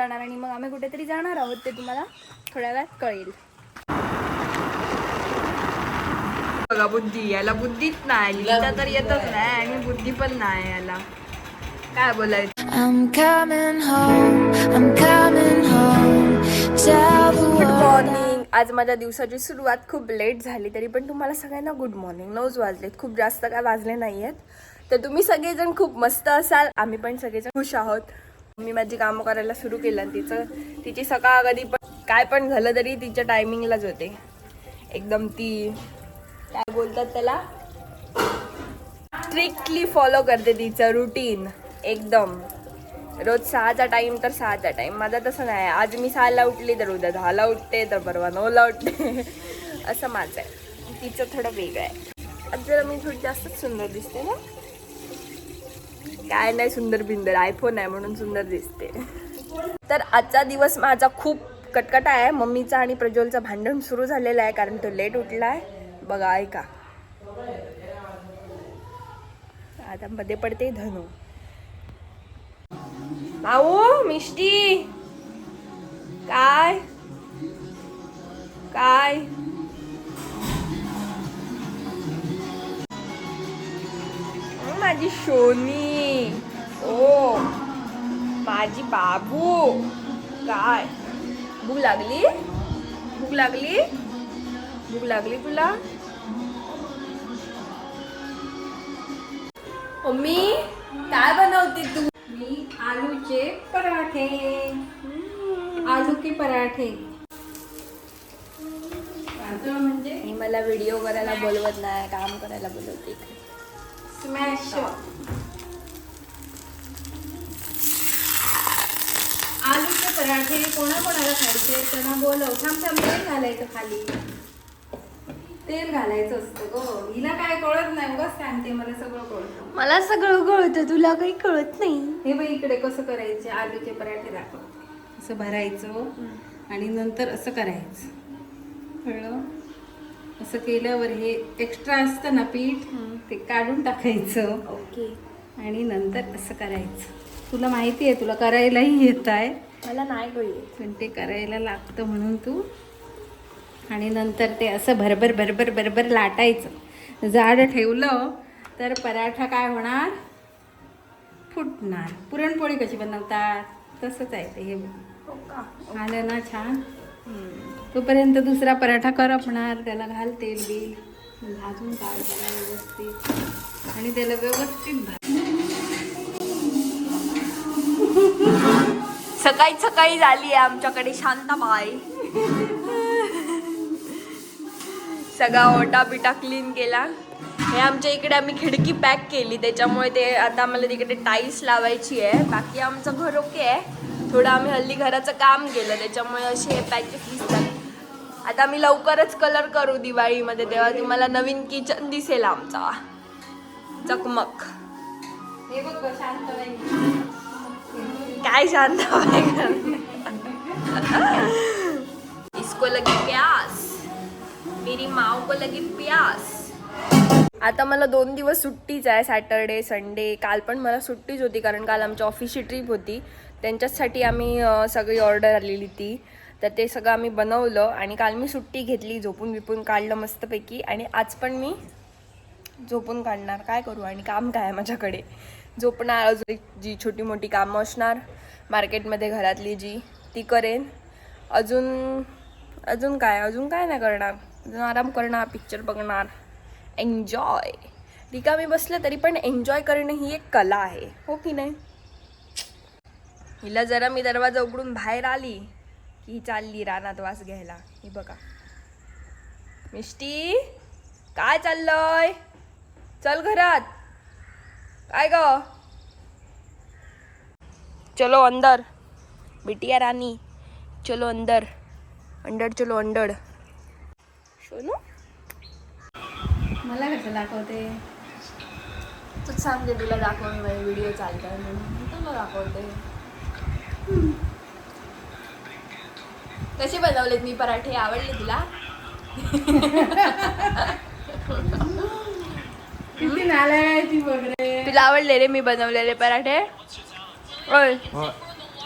जाणार आणि मग आम्ही कुठेतरी जाणार आहोत ते तुम्हाला थोड्या वेळात कळेल. बघा बुद्धी याला बुद्धीच नाही लिहिता तर येतच नाही आणि बुद्धी पण नाही याला. काय बोलायचं? I'm coming home, I'm coming home. Tell the good. Morning आज माझ्या दिवसाची सुरुवात खूप लेट झाली तरी पण तुम्हाला सगळ्यांना गुड मॉर्निंग नऊच वाजलेत खूप जास्त काय वाजले नाही आहेत तर तुम्ही सगळेजण खूप मस्त असाल आम्ही पण सगळेजण खुश आहोत. मी माझी कामं करायला सुरू केलं आणि तिचं तिची सकाळ कधी पण काय पण झालं तरी तिच्या टायमिंगलाच होते. एकदम ती काय बोलतात त्याला? स्ट्रिक्टली फॉलो करते तिचं रुटीन एकदम. रोज सहाचा टाईम तर सहाचा टाईम माझा तसं नाही आज मी सहाला उठली तर उद्या दहाला उठते तर परवा नऊला उठते. असं माझं आहे. तिचं थोडं वेगळं आहे. आज जरा मी थोडी जास्तच सुंदर दिसते ना? काय नाही सुंदर बिंदर. आयफोन आहे म्हणून सुंदर दिसते. तर आजचा दिवस माझा खूप कटकटा आहे. मम्मीचा आणि प्रज्वलचं भांडण सुरू झालेलं आहे कारण तो लेट उठला आहे बघा ऐका. आता मध्ये पडते धनु. माऊ मिष्टी. काय? काय? माझी शोनी ओ माझी बाबू. काय? भूक लागली? भूक लागली? भूक लागली तुला? मम्मी काय बनवते तू? मी आलूचे पराठे. आलू के पराठे. म्हणजे? मला व्हिडिओ करायला बोलवत नाही काम करायला बोलवते. स्मॅश आलूचे पराठे कोणाकोणाला खायचे? त्यांना बोलव. थांब थांब तेल घालायचं खाली. तेल घालायचं असतं गो. हिला काय कळत नाही. उगाच सांगते मला सगळं कळतं. मला सगळं कळतं. तुला काही कळत नाही. हे बघ इकडे कसं करायचे? आलूचे पराठे दाखव. असं भरायचं आणि नंतर असं करायचं. कळलं? असं केल्यावर हे एक्स्ट्रा असतं ना पीठ ते काढून टाकायचं. ओके. आणि नंतर असं करायचं. तुला माहिती आहे तुला करायलाही येत आहे. मला नाही पण ते करायला लागतं म्हणून तू. आणि नंतर ते असं भरभर भरभर भरभर लाटायचं. जाड ठेवलं तर पराठा काय होणार? फुटणार. पुरणपोळी कशी बनवतात? तसंच आहे ते. हे. हो आलं ना छान? तोपर्यंत दुसरा पराठा करपणार त्याला घाल तेल बिल. भाजून काढ त्याला व्यवस्थित. आणि त्याला व्यवस्थित भाज. सकाळी सकाळी झाली आहे आमच्याकडे शांताबाई. सगळा ओटा बिटा क्लीन केला. हे आमच्या इकडे आम्ही खिडकी पॅक केली. त्याच्यामुळे ते आता आम्हाला तिकडे टाईल्स लावायची आहे. बाकी आमचं घर ओके आहे. थोडं आम्ही हल्ली घराचं काम केलं. त्याच्यामुळे असे हे पॅकेज दिसतात आता आम्ही लवकरच कलर करू दिवाळीमध्ये. तेव्हा तुम्हाला नवीन किचन दिसेल आमचा. चकमक. काय शांत इसको लगी प्यास. मेरी माओ को लगी प्यास. आता मला दोन दिवस सुट्टीच आहे सॅटरडे संडे काल पण मला सुट्टीच होती कारण काल आमच्या ऑफिसची ट्रीप होती. त्यांच्याचसाठी आम्ही सगळी ऑर्डर आलेली ती. तर ते सगळं आम्ही बनवलं आणि काल मी सुट्टी घेतली झोपून बिपून काढलं मस्तपैकी आणि आज पण मी झोपून काढणार. काय करू? आणि काम काय आहे माझ्याकडे? झोपणार अजून जी छोटी मोठी कामं असणार. मार्केटमध्ये घरातली जी ती करेन. अजून अजून काय? अजून काय नाही करणार. अजून आराम करणार पिक्चर बघणार. एन्जॉय रिकामी बसलं तरी पण एन्जॉय करणं ही एक कला आहे. हो की नाही? हिला जरा मी दरवाजा उघडून बाहेर आली. ही चालली रानात वास घ्यायला. ही बघा. मिष्टी काय चाललंय? चल घरात. काय ग? चलो अंदर. बिटिया रानी चलो अंदर. अंडर चलो अंडर सोनू? मला कसं दाखवते? तूच सांगते तुला दाखवून व्हिडिओ चालतोय म्हणून. तुला दाखवते. कसे बनवलेत मी पराठे? आवडले तुला? किती नालायक आहे ती बघ रे तुला आवडले रे मी बनवलेले पराठे? ओय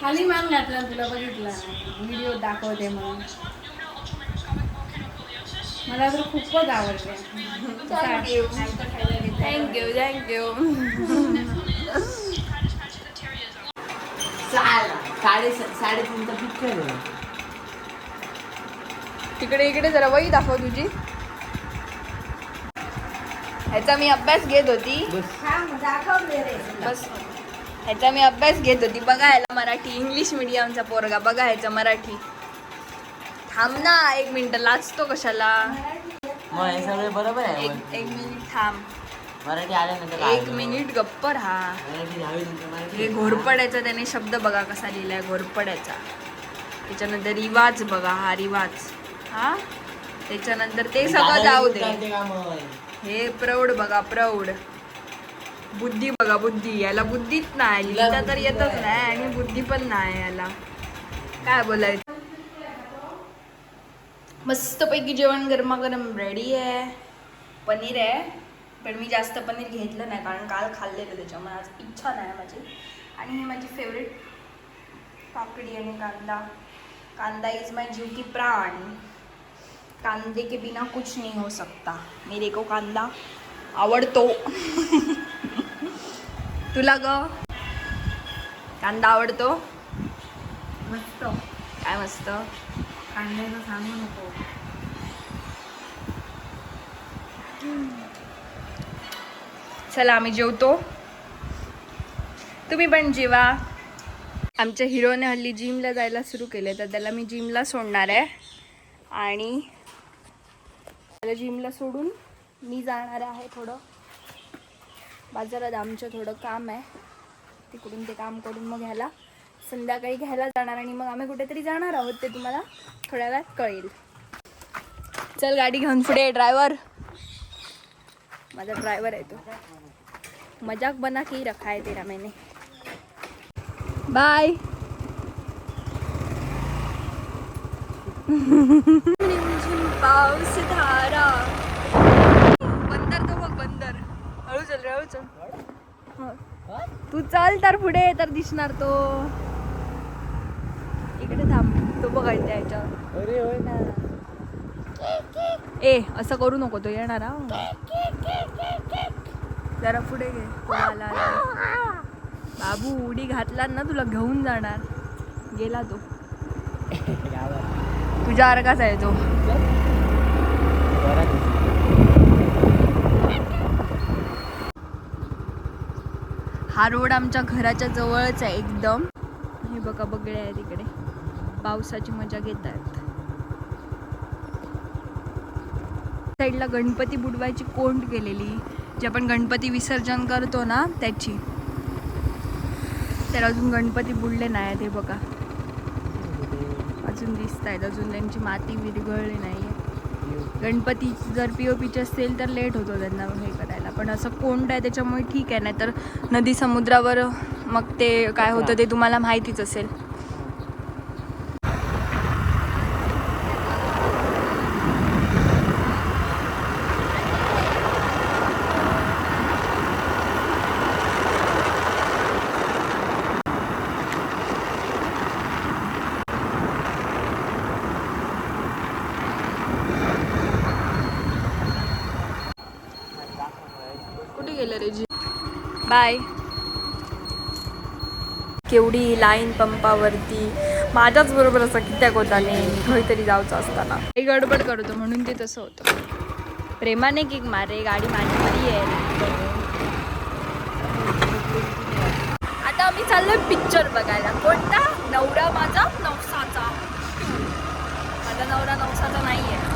खाली मान घातला तुला बघितला. व्हिडिओ दाखवते म्हणून. मला तर खूपच आवडते. थँक्यू थँक्यू थँक्यू साडे साडेतीनचा पिक्चर तिकडे इकडे जरा वही दाखव तुझी. ह्याचा मी अभ्यास घेत होती. बस. ह्याचा मी अभ्यास घेत होती. बघा ह्याला मराठी इंग्लिश मिडियमचा पोरगा. बघा ह्याचा मराठी. थांब ना एक मिनिट. लाचतो कशाला? हे सगळं बरोबर आहे एक एक मिनिट थांब. मराठी आल्यानंतर एक मिनिट गप्प राहा. हे घोरपड्याचा त्याने शब्द बघा कसा लिहिलाय घोरपड्याचा. त्याच्यानंतर रिवाज बघा हा रिवाज. हा? त्याच्यानंतर ते सगळं जाऊ दे. हे प्रौढ बघा प्रौढ. बुद्धी बघा बुद्धी. याला बुद्धीच नाही. लिहिता तर येतच नाही. आणि बुद्धी पण नाही याला. काय बोलायचं? मस्तपैकी जेवण गरमागरम रेडी आहे. पनीर आहे. पण मी जास्त पनीर घेतलं नाही कारण काल खाल्लेलं त्याच्यामुळे आज इच्छा नाही माझी. आणि ही माझी फेवरेट काकडी आणि कांदा. कांदा इज माय जीव की प्राण. कांदे के बिना कुछ नहीं हो सकता। मेरे को कांदा आवडतो। तुला ग? कांदा आवडतो? मस्त. काय मस्त? कांद्याचं सांगू नको. चला आम्ही जेवतो. तुम्ही पण जेवा. आमच्या हिरोने हल्ली जिमला जायला सुरू केले तर त्याला मी जिमला सोडणार आहे. आणि त्याला जिमला सोडून मी जाणार आहे थोडं. बाजारात आमचं थोडं काम आहे. तिकडून ते काम करून मग ह्याला संध्याकाळी घ्यायला जाणार आणि मग आम्ही कुठेतरी जाणार आहोत ते तुम्हाला थोड्या वेळात कळेल. चल गाडी घेऊन पुढे ड्रायव्हर माझा ड्रायव्हर आहे तो. मजाक बना की रखा आहे तेरा महिने बाय धारा बंदर तो बघ बंदर हळू चल रे हळू चल हं. तू चल तर पुढे तर दिसणार तो. इकडे थांब तो बघायचा याच्यावर. अरे होय ना. ए असं करू नको तो येणार हा. जरा पुढे घे. बाबू उडी घातला ना तुला घेऊन जाणार. गेला तो. तुझ्या आहे तो? हा रोड आमच्या घराच्या जवळच आहे एकदम. हे बघा बगळे आहे तिकडे. पावसाची मजा घेत आहेत. साईडला गणपती बुडवायची कोंड गेलेली जे आपण गणपती विसर्जन करतो ना त्याची. तर अजून गणपती बुडले नाही आहेत हे बघा. अजून दिसत आहेत. अजून त्यांची माती विरघळली नाही गणपती जर पी ओ पीचे असेल तर लेट होतो त्यांना हे करायला. पण असं कोंड आहे त्याच्यामुळे ठीक आहे. नाही तर नदी समुद्रावर मग ते काय होतं ते तुम्हाला माहितीच असेल. गेलं रे जी. बाय. केवढी लाईन पंपावरती. माझ्याच बरोबर असं कित्याक होता नेहमी काहीतरी जायचं असताना. हे गडबड करतो म्हणून ते तसं होतं. प्रेमाने किक मारे गाडी माझी बरी आहे. आता आम्ही चाललोय पिक्चर बघायला. कोणता? नवरा माझा नवसाचा. माझा नवरा नवसाचा नाही आहे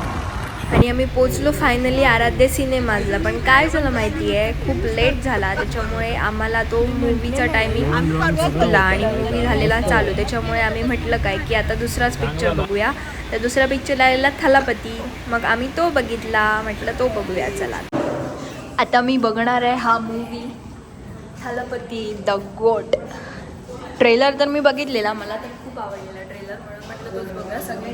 आणि आम्ही पोचलो फायनली आराध्य सिनेमाजला पण काय झालं माहिती आहे खूप लेट झाला. त्याच्यामुळे आम्हाला तो मूवीचा टायमिंग चुकला आणि मूवी झालेला चालू. त्याच्यामुळे आम्ही म्हटलं काय की आता दुसराच पिक्चर बघूया. तर दुसरा पिक्चर आलेला थलापती. मग आम्ही तो बघितला. म्हटलं तो बघूया चला. आता मी बघणार आहे हा movie Thalapathy the GOAT trailer तर मी बघितलेला. मला तर खूप आवडलेला ट्रेलर म्हणून म्हटलं तोच बघूया. सगळे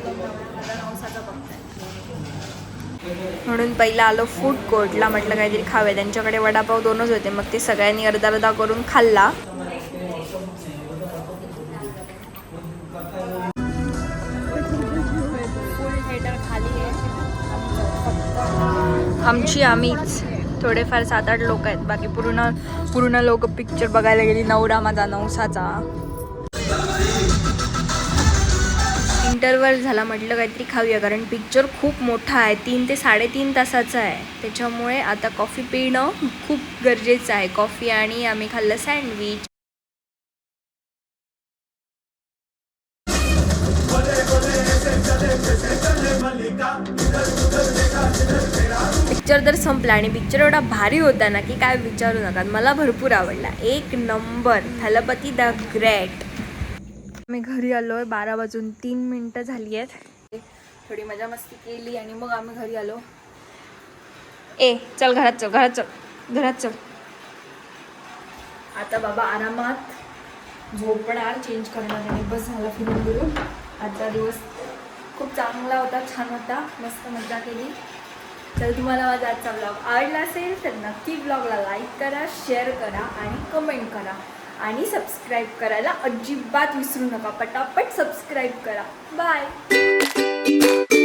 म्हणून पहिला आलो फूड कोर्टला म्हटलं काहीतरी खावे त्यांच्याकडे वडापाव दोनच होते. मग ते सगळ्यांनी अर्धा अर्धा करून खाल्ला. आमची आम्हीच. थोडेफार सात आठ लोक आहेत. बाकी पूर्ण पूर्ण लोक पिक्चर बघायला गेली. नवरा माझा नवसाचा इंटरवल झाला म्हटलं काहीतरी खाऊया कारण पिक्चर खूप मोठा आहे. तीन ते साडेतीन तासाचा आहे. त्याच्यामुळे आता कॉफी पिणं खूप गरजेचं आहे. कॉफी आणि आम्ही खाल्लं सँडविच पिक्चर तर संपला आणि पिक्चर एवढा भारी होता ना की काय विचारू नका. मला भरपूर आवडला. एक नंबर थलपती द ग्रेट. मी घरी आलो आहे बारा वाजून तीन मिनटं झाली आहेत थोडी मजा मस्ती केली आणि मग आम्ही घरी आलो. ए चल घरात चल घरात चल घरात चल. आता बाबा आरामात झोपणार चेंज करणार आणि बस झाला फिरून फिरून आजचा दिवस खूप चांगला होता छान होता मस्त मजा केली. तर तुम्हाला माझा आजचा ब्लॉग आवडला असेल तर नक्की ब्लॉगला लाईक करा शेअर करा आणि कमेंट करा. आणि सबस्क्राईब करायला अजिबात विसरू नका. पटापट सबस्क्राईब करा. बाय